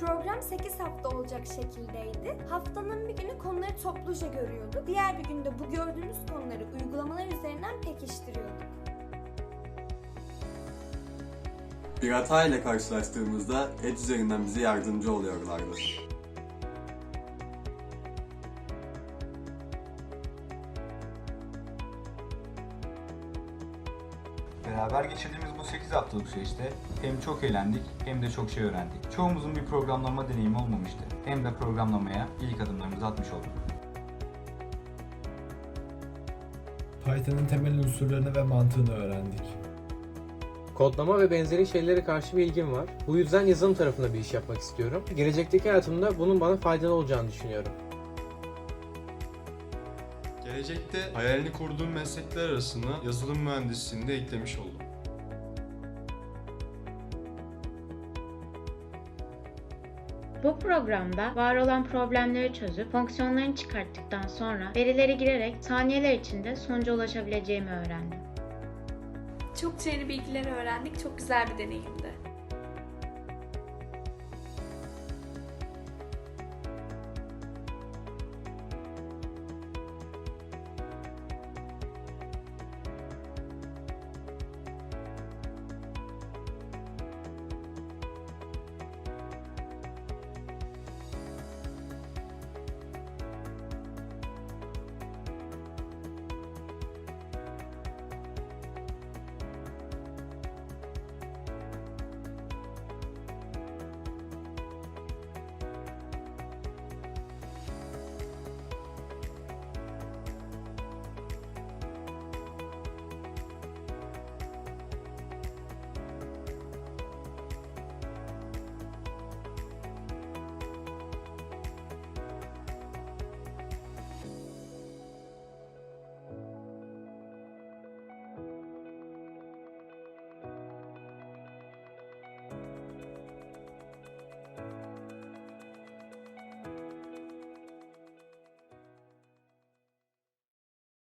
Program 8 hafta olacak şekildeydi. Haftanın bir günü konuları topluca görüyorduk. Diğer bir günde bu gördüğünüz konuları uygulamalar üzerinden pekiştiriyorduk. Bir hata ile karşılaştığımızda et üzerinden bize yardımcı oluyorlardı. Beraber geçirdiğimiz bu 8 haftalık süreçte hem çok eğlendik hem de çok şey öğrendik. Çoğumuzun bir programlama deneyimi olmamıştı. Hem de programlamaya ilk adımlarımızı atmış olduk. Python'ın temel unsurlarını ve mantığını öğrendik. Kodlama ve benzeri şeylere karşı bir ilgim var. Bu yüzden yazılım tarafında bir iş yapmak istiyorum. Gelecekteki hayatımda bunun bana faydalı olacağını düşünüyorum. Gelecekte hayalini kurduğum meslekler arasına yazılım mühendisliğini de eklemiş oldum. Bu programda var olan problemleri çözüp fonksiyonlarını çıkarttıktan sonra verileri girerek saniyeler içinde sonuca ulaşabileceğimi öğrendim. Çok yeni bilgiler öğrendik. Çok güzel bir deneyimdi.